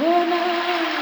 না